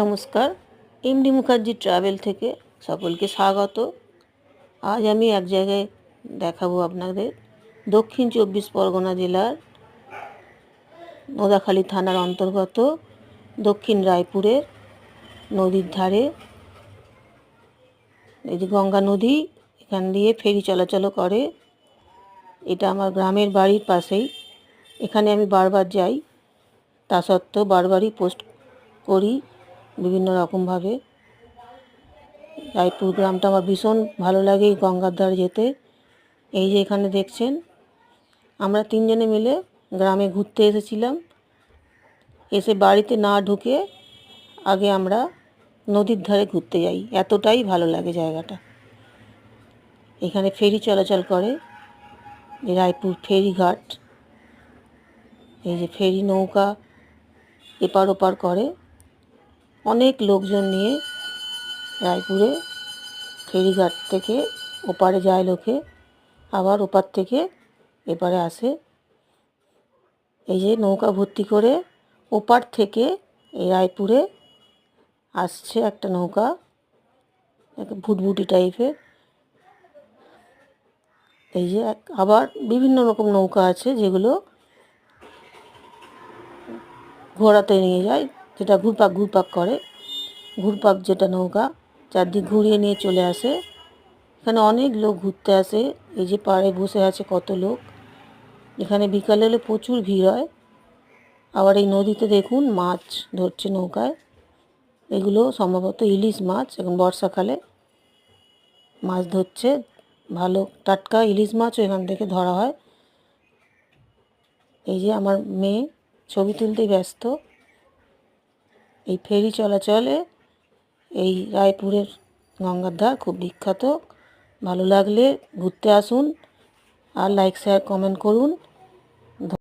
নমস্কার, MD Mukherjee travel থেকে সকলকে স্বাগত। আজ আমি এক জায়গায় দেখাবো আপনাদের। দক্ষিণ চব্বিশ পরগনা জেলার নোদাখালী থানার অন্তর্গত দক্ষিণ রায়পুরের নদীর ধারে। এই যে গঙ্গা নদী, এখান দিয়ে ফেরি চলাচল করে। এটা আমার গ্রামের বাড়ির পাশেই। এখানে আমি বারবার যাই। তা সত্ত্বেও বারবারই পোস্ট করি। বিভিন্ন রকমভাবে। রায়পুর গ্রামটা আমার ভীষণ ভালো লাগে এই গঙ্গার ধারে যেতে। এই যে এখানে দেখছেন, আমরা তিনজনে মিলে গ্রামে ঘুরতে এসেছিলাম। এসে বাড়িতে না ঢুকে আগে আমরা নদীর ধারে ঘুরতে যাই। এতটাই ভালো লাগে জায়গাটা। এখানে ফেরি চলাচল করে রায়পুর ফেরিঘাট এই যে ফেরি নৌকা এপার ওপার করে। অনেক লোকজন নিয়ে রায়পুরে ফেরিঘাট থেকে ওপারে যায় লোকে, আবার ওপার থেকে এপারে আসে। এই যে নৌকা ভর্তি করে ওপার থেকে এই রায়পুরে আসছে একটা নৌকা একটা ভুটভুটি টাইপের। এই যে আবার বিভিন্ন রকম নৌকা আছে যেগুলো ঘোড়াতে নিয়ে যায়। যেটা ঘুরপাক ঘুরপাক করে। ঘুরপাক যেটা নৌকা, চারদিক ঘুরিয়ে নিয়ে চলে আসে। এখানে অনেক লোক ঘুরতে আসে। এই যে পাড়ে বসে আছে কত লোক। এখানে বিকালে হলে প্রচুর ভিড় হয়। আবার এই নদীতে দেখুন মাছ ধরছে নৌকায়। এগুলো সম্ভবত ইলিশ মাছ এখন বর্ষাকালে মাছ ধরছে। ভালো টাটকা ইলিশ মাছও এখান থেকে ধরা হয়। এই যে আমার মেয়ে ছবি তুলতে ব্যস্ত। এই ফেরি চলাচলে এই রায়পুরের গঙ্গার ধার খুব বিখ্যাত। ভালো লাগলে ঘুরতে আসুন আর লাইক শেয়ার কমেন্ট করুন।